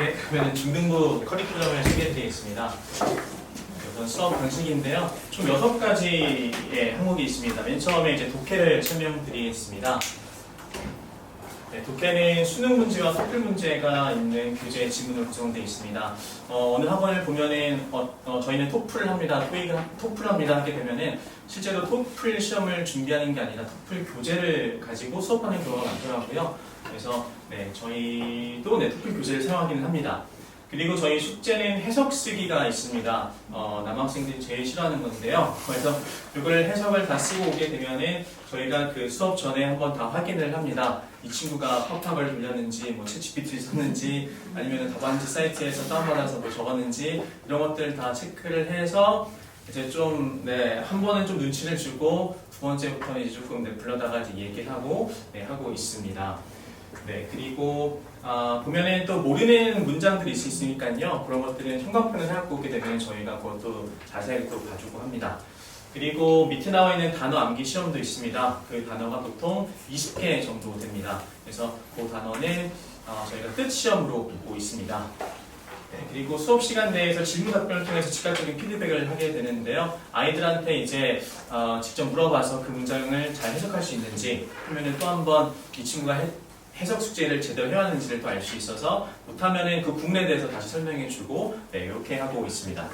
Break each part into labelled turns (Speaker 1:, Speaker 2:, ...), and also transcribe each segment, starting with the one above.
Speaker 1: 네, 그러면 중등부 커리큘럼을 소개해드리겠습니다. 우선 수업 방식인데요. 총 여섯 가지의 항목이 있습니다. 맨 처음에 이제 독해를 설명드리겠습니다. 네, 독해는 수능 문제와 토플 문제가 있는 교재 지문으로 구성되어 있습니다. 어, 오늘 학원을 보면은 어, 어, 저희는 토플 합니다, 토익을 하- 토플 합니다 하게 되면은 실제로 토플 시험을 준비하는 게 아니라 토플 교재를 가지고 수업하는 경우가 많더라고요. 그래서 네, 저희도 네, 토플 교재를 사용하기는 합니다. 그리고 저희 숙제는 해석 쓰기가 있습니다. 어, 남학생들이 제일 싫어하는 건데요. 그래서 이걸 해석을 다 쓰고 오게 되면은 저희가 그 수업 전에 한번 다 확인을 합니다. 이 친구가 팝팝을 돌렸는지, 뭐 챗GPT를 썼는지, 아니면 답안지 사이트에서 다운받아서 뭐 적었는지 이런 것들 다 체크를 해서 이제 좀, 네, 한 번은 좀 눈치를 주고 두 번째부터는 이제 조금 네, 불러다가 이제 얘기를 하고, 네, 하고 있습니다. 네, 그리고 아, 보면은 또 모르는 문장들이 있을 수 있으니까요. 그런 것들은 형광펜을 해갖고 오게 되면 저희가 그것도 자세히 또 봐주고 합니다. 그리고 밑에 나와 있는 단어 암기 시험도 있습니다. 그 단어가 보통 20개 정도 됩니다. 그래서 그 단어는 아, 저희가 뜻 시험으로 보고 있습니다. 네, 그리고 수업 시간 내에서 질문 답변을 통해서 즉각적인 피드백을 하게 되는데요. 아이들한테 이제 어, 직접 물어봐서 그 문장을 잘 해석할 수 있는지, 하면은 또 한번 이 친구가 해, 해석 숙제를 제대로 해왔는지를 또 알 수 있어서 못하면은 그 부분에 대해서 다시 설명해주고, 네, 이렇게 하고 있습니다.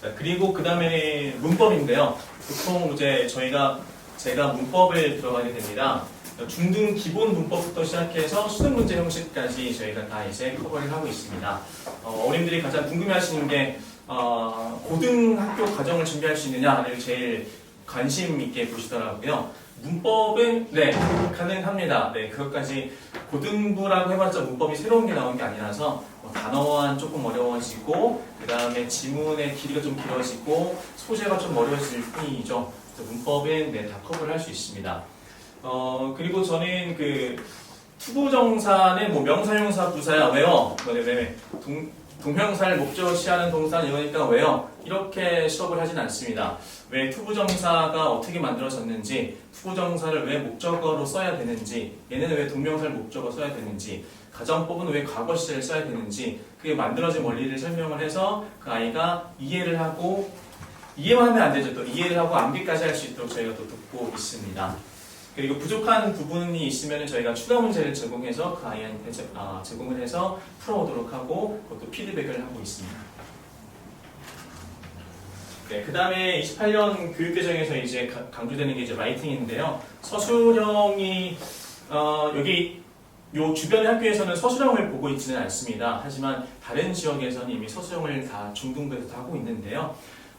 Speaker 1: 자, 그리고 그 다음에 문법인데요. 보통 이제 저희가 제가 문법을 들어가게 됩니다. 중등 기본 문법부터 시작해서 수능 문제 형식까지 저희가 다 이제 커버를 하고 있습니다. 어, 린들이 가장 궁금해하시는 게 어, 고등학교 과정을 준비할 수 있느냐를 제일 관심 있게 보시더라고요. 문법은 네 가능합니다. 네 그것까지 고등부라고 해봤자 문법이 새로운 게 나온 게 아니라서 뭐 단어만 조금 어려워지고 그 다음에 지문의 길이가 좀 길어지고 소재가 좀 어려워질 뿐이죠. 문법은 네, 다 커버를 할 수 있습니다. 어 그리고 저는 그 투부정사는 뭐 명사형사 부사야 왜요? 뭐, 네, 네. 동, 동명사를 목적시하는 동사는 이거니까 왜요? 이렇게 수업을 하진 않습니다. 왜 투부정사가 어떻게 만들어졌는지, 투부정사를 왜 목적어로 써야 되는지, 얘는 왜 동명사를 목적어 써야 되는지, 가정법은 왜 과거 시제를 써야 되는지, 그게 만들어진 원리를 설명을 해서 그 아이가 이해를 하고, 이해만 하면 안 되죠. 또 이해를 하고 암기까지 할 수 있도록 저희가 또 돕고 있습니다. 그리고 부족한 부분이 있으면 저희가 추가 문제를 제공해서 그 아이한테 제, 아, 제공을 해서 풀어오도록 하고 그것도 피드백을 하고 있습니다. 네, 그 다음에 28년 교육개정에서 이제 가- 강조되는 게 이제 라이팅인데요. 서술형이 어, 여기 요 주변의 학교에서는 서술형을 보고 있지는 않습니다. 하지만 다른 지역에서는 이미 서술형을 다 중등부에서 다 하고 있는데요.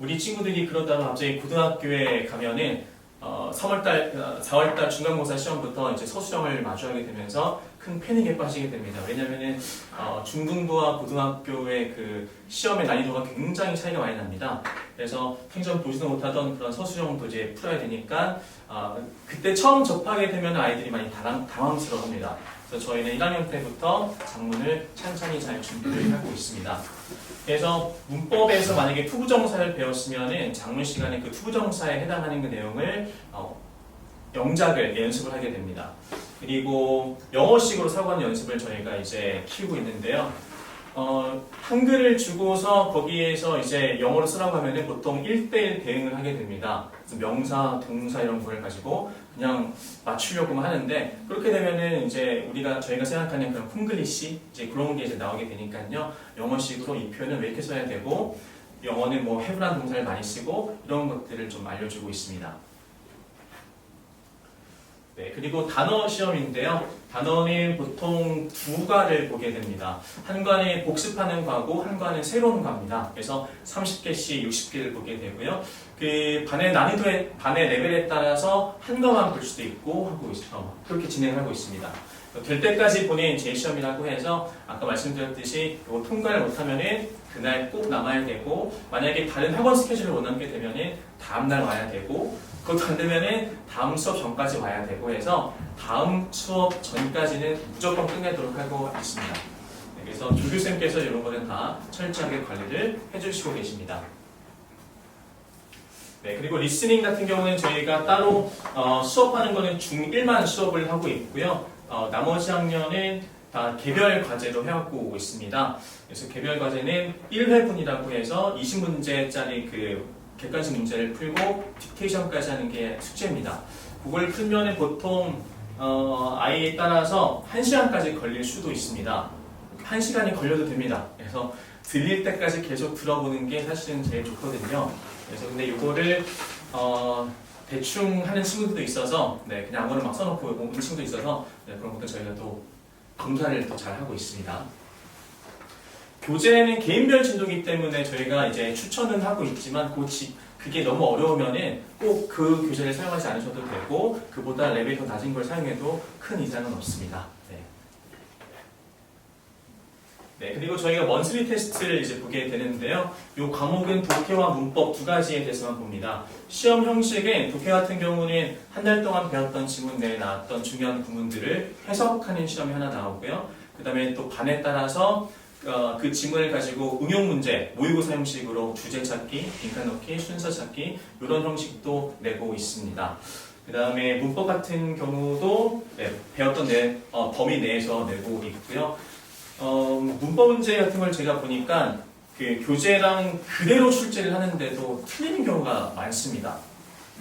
Speaker 1: 우리 친구들이 그러다가 갑자기 고등학교에 가면은 어, 3월달, 4월달 중간고사 시험부터 이제 서술형을 마주하게 되면서 큰 패닉에 빠지게 됩니다. 왜냐면은 어, 중등부와 고등학교의 그 시험의 난이도가 굉장히 차이가 많이 납니다. 그래서 평점 보지도 못하던 그런 서술형도 이제 풀어야 되니까 아, 그때 처음 접하게 되면 아이들이 많이 당황, 당황스러워합니다. 그래서 저희는 1학년 때부터 작문을 천천히 잘 준비를 하고 있습니다. 그래서 문법에서 만약에 투부정사를 배웠으면은 작문 시간에 그 투부정사에 해당하는 그 내용을 어, 영작을 연습을 하게 됩니다. 그리고 영어식으로 사고하는 연습을 저희가 이제 키우고 있는데요. 어, 한글을 주고서 거기에서 이제 영어로 쓰라고 하면은 보통 1대1 대응을 하게 됩니다. 명사, 동사 이런 걸 가지고 그냥 맞추려고만 하는데 그렇게 되면은 이제 우리가 저희가 생각하는 그런 콩글리시 이제 그런 게 이제 나오게 되니까요. 영어식으로 이 표현을 왜 이렇게 써야 되고 영어는 뭐 have란 동사를 많이 쓰고 이런 것들을 좀 알려주고 있습니다. 네, 그리고 단어 시험인데요. 단어는 보통 두 과를 보게 됩니다. 한 과는 복습하는 과고 한 과는 새로운 과입니다. 그래서 30개씩 60개를 보게 되고요. 그 반의 난이도에 반의 레벨에 따라서 한 과만 볼 수도 있고 하고 있어 그렇게 진행하고 있습니다. 될 때까지 보낸 제 시험이라고 해서 아까 말씀드렸듯이 이거 통과를 못하면은 그날 꼭 남아야 되고 만약에 다른 학원 스케줄을 못 남게 되면은 다음 날 와야 되고 그것도 안 되면은 다음 수업 전까지 와야 되고 해서 다음 수업 전까지는 무조건 끝내도록 하고 있습니다. 네, 그래서 조교쌤께서 이런 거는 다 철저하게 관리를 해주시고 계십니다. 네, 그리고 리스닝 같은 경우는 저희가 따로 어, 수업하는 거는 중1만 수업을 하고 있고요. 어, 나머지 학년은 다 개별 과제로 해왔고 오고 있습니다. 그래서 개별 과제는 1회분이라고 해서 20문제짜리 그 객관식 문제를 풀고 딕테이션까지 하는 게 숙제입니다. 그걸 풀면은 보통 어, 아이에 따라서 1시간까지 걸릴 수도 있습니다. 1시간이 걸려도 됩니다. 그래서 들릴 때까지 계속 들어보는 게 사실은 제일 좋거든요. 그래서 근데 이거를 어, 대충 하는 친구들도 있어서 네, 그냥 아무거나 막 써놓고 오는 친구도 있어서 네, 그런 것도 저희가 또 검사를 더 잘 하고 있습니다. 교재는 개인별 진도이기 때문에 저희가 이제 추천은 하고 있지만 그 지- 그게 너무 어려우면은 꼭 그 교재를 사용하지 않으셔도 되고 그보다 레벨이 더 낮은 걸 사용해도 큰 이상은 없습니다. 네. 네, 그리고 저희가 먼슬리 테스트를 이제 보게 되는데요. 이 과목은 독해와 문법 두 가지에 대해서만 봅니다. 시험 형식은 독해 같은 경우는 한 달 동안 배웠던 지문 내에 나왔던 중요한 구문들을 해석하는 시험이 하나 나오고요. 그 다음에 또 반에 따라서 어, 그 지문을 가지고 응용 문제, 모의고사 형식으로 주제 찾기, 빈칸 넣기, 순서 찾기 이런 형식도 내고 있습니다. 그 다음에 문법 같은 경우도 네, 배웠던 내, 어, 범위 내에서 내고 있고요. 어, 문법 문제 같은 걸 제가 보니까 그 교재랑 그대로 출제를 하는데도 틀리는 경우가 많습니다.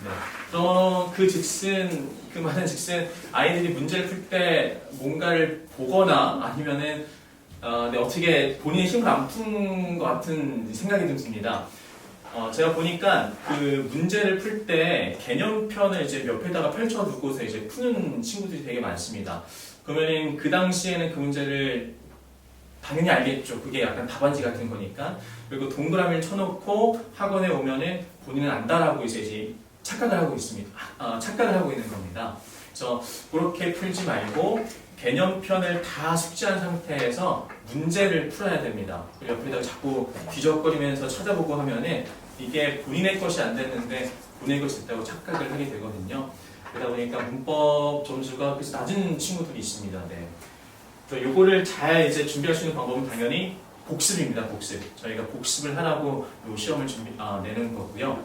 Speaker 1: 네. 그런 그 즉슨 그 말은 즉슨 아이들이 문제를 풀 때 뭔가를 보거나 아니면은 어, 네, 어떻게 본인의 힘을 안 푼 것 같은 생각이 좀 듭니다. 어, 제가 보니까 그 문제를 풀 때 개념편을 이제 옆에다가 펼쳐두고서 이제 푸는 친구들이 되게 많습니다. 그러면 그 당시에는 그 문제를 당연히 알겠죠. 그게 약간 답안지 같은 거니까. 그리고 동그라미를 쳐놓고 학원에 오면은 본인은 안다라고 이제, 착각을 하고 있습니다. 아, 착각을 하고 있는 겁니다. 그래서 그렇게 풀지 말고 개념편을 다 숙지한 상태에서 문제를 풀어야 됩니다. 옆에다가 자꾸 뒤적거리면서 찾아보고 하면은 이게 본인의 것이 안 됐는데 본인의 것이 됐다고 착각을 하게 되거든요. 그러다 보니까 문법 점수가 그래서 낮은 친구들이 있습니다. 네. 그래서 요거를 잘 이제 준비할 수 있는 방법은 당연히 복습입니다. 복습. 저희가 복습을 하라고 요 시험을 준비, 아, 내는 거고요.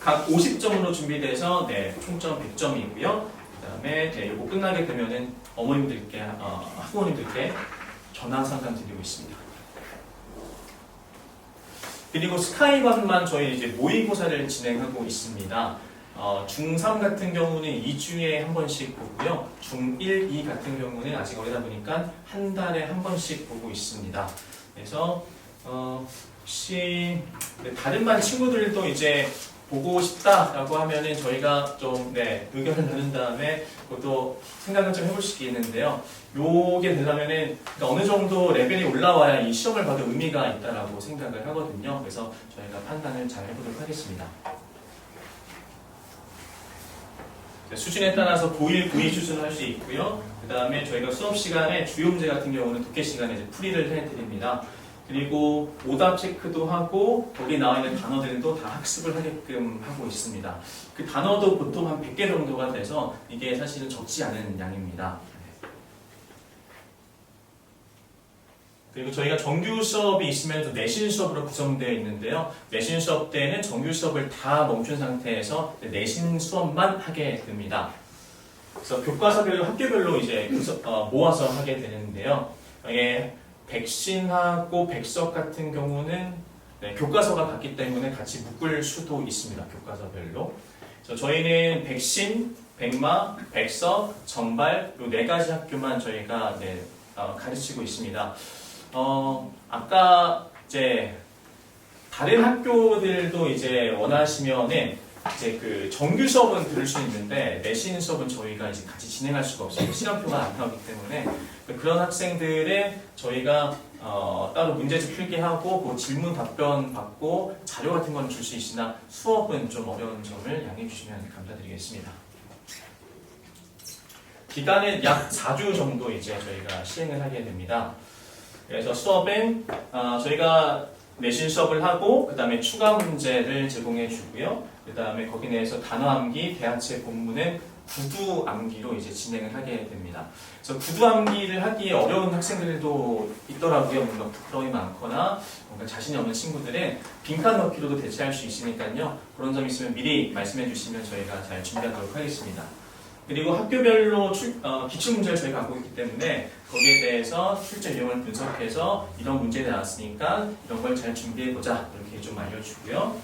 Speaker 1: 각 50점으로 준비돼서 네, 총점 100점이고요. 그다음에 네, 요거 끝나게 되면은 어머님들께 어, 학부모님들께 전화 상담 드리고 있습니다. 그리고 스카이반만 저희 이제 모의고사를 진행하고 있습니다. 어, 중3 같은 경우는 2주에 한 번씩 보고요. 중1, 2 같은 경우는 아직 어리다 보니까 한 달에 한 번씩 보고 있습니다. 그래서 어, 혹시 네, 다른 반 친구들도 이제 보고 싶다라고 하면은 저희가 좀 네, 의견을 나눈 다음에 그것도 생각을 좀 해볼 수 있겠는데요. 요게 되려면은 그러니까 어느 정도 레벨이 올라와야 이 시험을 봐도 의미가 있다라고 생각을 하거든요. 그래서 저희가 판단을 잘 해보도록 하겠습니다. 수준에 따라서 고1, 고2 수준을 할 수 있고요. 그 다음에 저희가 수업 시간에 주요 문제 같은 경우는 독해 시간에 이제 풀이를 해드립니다. 그리고 오답 체크도 하고 거기 나와 있는 단어들도 다 학습을 하게끔 하고 있습니다. 그 단어도 보통 한 100개 정도가 돼서 이게 사실은 적지 않은 양입니다. 그리고 저희가 정규 수업이 있으면 또 내신 수업으로 구성되어 있는데요. 내신 수업 때는 정규 수업을 다 멈춘 상태에서 내신 수업만 하게 됩니다. 그래서 교과서별로 학교별로 이제 구성- 어, 모아서 하게 되는데요. 이게 백신하고 백석 같은 경우는 네, 교과서가 같기 때문에 같이 묶을 수도 있습니다. 교과서별로. 그래서 저희는 백신, 백마, 백석, 정발 이 네 가지 학교만 저희가 네, 어, 가르치고 있습니다. 어, 아까 이제 다른 학교들도 이제 원하시면은 이제 그 정규 수업은 들을 수 있는데 내신 수업은 저희가 이제 같이 진행할 수가 없어요. 시간표가 안 나오기 때문에 그런 학생들은 저희가 어, 따로 문제집 풀게 하고 그 질문 답변 받고 자료 같은 건 줄 수 있으나 수업은 좀 어려운 점을 양해해 주시면 감사드리겠습니다. 기간은 약 4주 정도 이제 저희가 시행을 하게 됩니다. 그래서 수업은 어, 저희가 내신 수업을 하고 그 다음에 추가 문제를 제공해 주고요. 그 다음에 거기 내에서 단어 암기, 대화체 본문은 구두 암기로 이제 진행을 하게 됩니다. 그래서 구두 암기를 하기에 어려운 학생들도 있더라고요. 뭔가 부끄러움이 많거나 뭔가 자신이 없는 친구들은 빈칸 넣기로도 대체할 수 있으니까요. 그런 점 있으면 미리 말씀해 주시면 저희가 잘 준비하도록 하겠습니다. 그리고 학교별로 출, 어, 기출문제를 저희가 갖고 있기 때문에 거기에 대해서 출제 내용을 분석해서 이런 문제 나왔으니까 이런 걸 잘 준비해보자 이렇게 좀 알려주고요.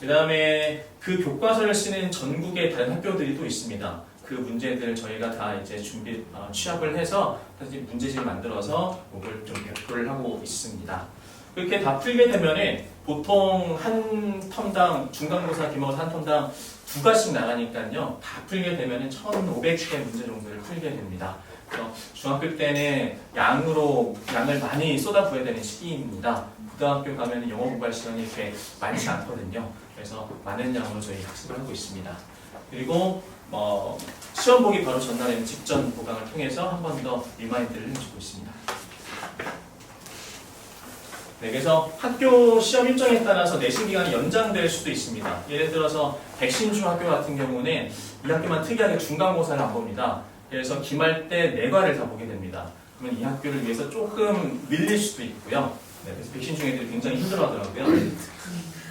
Speaker 1: 그 다음에 그 교과서를 쓰는 전국의 다른 학교들이 또 있습니다. 그 문제들을 저희가 다 이제 준비, 어, 취합을 해서 다시 문제집을 만들어서 그걸 좀 배포를 하고 있습니다. 그렇게 다 풀게 되면은 보통 한 텀당 중간고사 기말고사 한 텀당 두 가지씩 나가니까요. 다 풀게 되면은 1,500개 문제 정도를 풀게 됩니다. 중학교 때는 양으로 양을 많이 쏟아부어야 되는 시기입니다. 고등학교 가면 영어 공부할 시간이 이렇게 많지 않거든요. 그래서 많은 양으로 저희 학습을 하고 있습니다. 그리고 어, 시험 보기 바로 전날에는 직전 보강을 통해서 한 번 더 리마인드를 해주고 있습니다. 네, 그래서 학교 시험 일정에 따라서 내신 기간이 연장될 수도 있습니다. 예를 들어서 백신중 학교 같은 경우는 이 학교만 특이하게 중간고사를 안 봅니다. 그래서 기말 때 네과를 다 보게 됩니다. 그러면 이 학교를 위해서 조금 밀릴 수도 있고요. 네, 그래서 백신중 애들이 굉장히 힘들어하더라고요.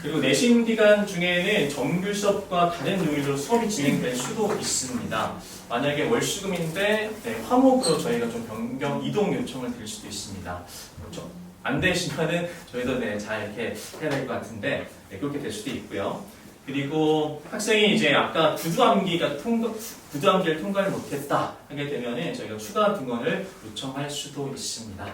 Speaker 1: 그리고 내신 기간 중에는 정규 수업과 다른 요일로 수업이 진행될 수도 있습니다. 만약에 월수금인데 네, 화목으로 저희가 좀 변경 이동 요청을 드릴 수도 있습니다. 그렇죠? 안 되시면은 저희도 네, 잘 이렇게 해야 될 것 같은데 네, 그렇게 될 수도 있고요. 그리고 학생이 이제 아까 구두암기가 통과 구두암기를 통과를 못했다 하게 되면은 저희가 추가 등원을 요청할 수도 있습니다. 네.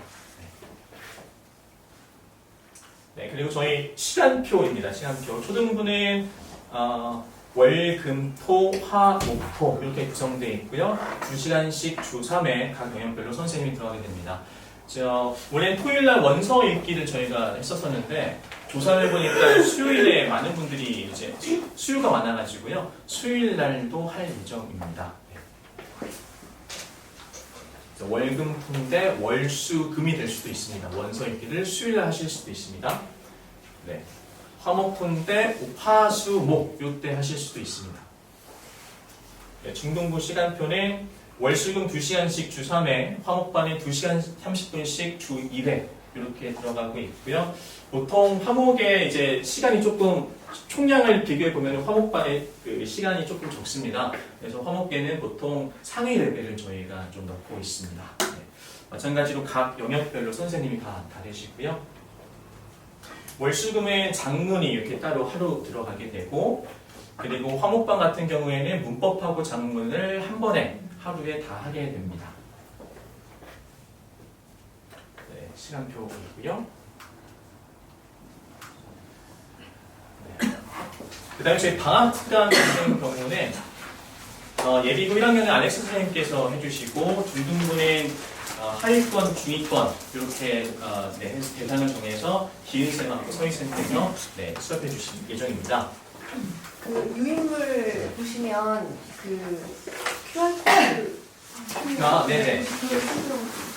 Speaker 1: 네, 그리고 저희 시간표입니다. 시간표. 초등부는 어, 월, 금, 토, 화, 목, 토 이렇게 구성되어 있고요. 2시간씩 주 3회 각 영역별로 선생님이 들어가게 됩니다. 저 원래 토요일 날 원서 읽기를 저희가 했었었는데 조사를 해보니까 수요일에 많은 분들이 이제 수요가 많아가지고요. 수요일 날도 할 예정입니다. 네. 그래서 월금토인데 월수금이 될 수도 있습니다. 원서 읽기를 수요일 날 하실 수도 있습니다. 네. 화목토인데 화수목 요때 하실 수도 있습니다. 네, 중등부 시간표는 월수금 2시간씩 주 3회, 화목반에 2시간 30분씩 주 2회 이렇게 들어가고 있고요. 보통 화목의 이제 시간이 조금 총량을 비교해 보면 화목반의 그 시간이 조금 적습니다. 그래서 화목계는 보통 상위 레벨을 저희가 좀 넣고 있습니다. 네. 마찬가지로 각 영역별로 선생님이 다 다르시고요. 월수금의 장문이 이렇게 따로 하루 들어가게 되고 그리고 화목반 같은 경우에는 문법하고 장문을 한 번에 하루에 다 하게 됩니다. 네, 시간표이고요. 네. 그 다음에 저희 방학 특강 같은 경우는 어, 예비고 1학년은 알렉스 선생님께서 해주시고 중등부는 어, 하위권, 중위권 이렇게 어, 네, 대상을 정해서 기은쌤하고 서희쌤께서 네, 수업해 주실 예정입니다.
Speaker 2: 그 유인물 보시면 그
Speaker 1: 아, 네네.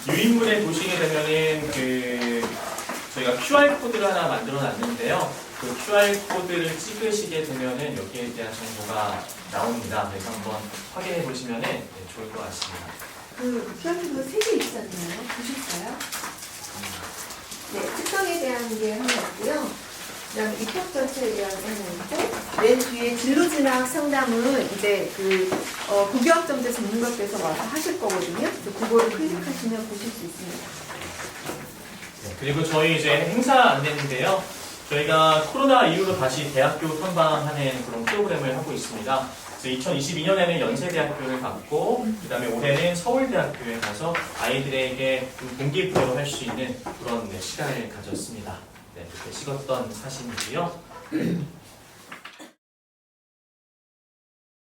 Speaker 1: 유인물에 보시게 되면은 그 저희가 QR 코드를 하나 만들어 놨는데요. 그 QR 코드를 찍으시게 되면은 여기에 대한 정보가 나옵니다. 그래서 한번 확인해 보시면은 네, 좋을 것 같습니다.
Speaker 2: 그 QR코드 세개 있잖아요. 보셨어요? 네, 특성에 대한 게 하나 있고요. 그다음에 입학 전체에 대한 있고, 맨 뒤에 진로 진학 상담은 이제 그 어, 고교학점제 전문가께서 와서 하실 거거든요. 그거를 클릭하시면 보실 수 있습니다.
Speaker 1: 네, 그리고 저희 이제 행사 안내인데요. 저희가 코로나 이후로 다시 대학교 탐방하는 그런 프로그램을 하고 있습니다. 그래서 2022년에는 연세대학교를 갔고, 그 다음에 올해는 서울대학교에 가서 아이들에게 좀 동기부여를 할 수 있는 그런 네, 시간을 가졌습니다. 네, 이렇게 찍었던 사진이고요.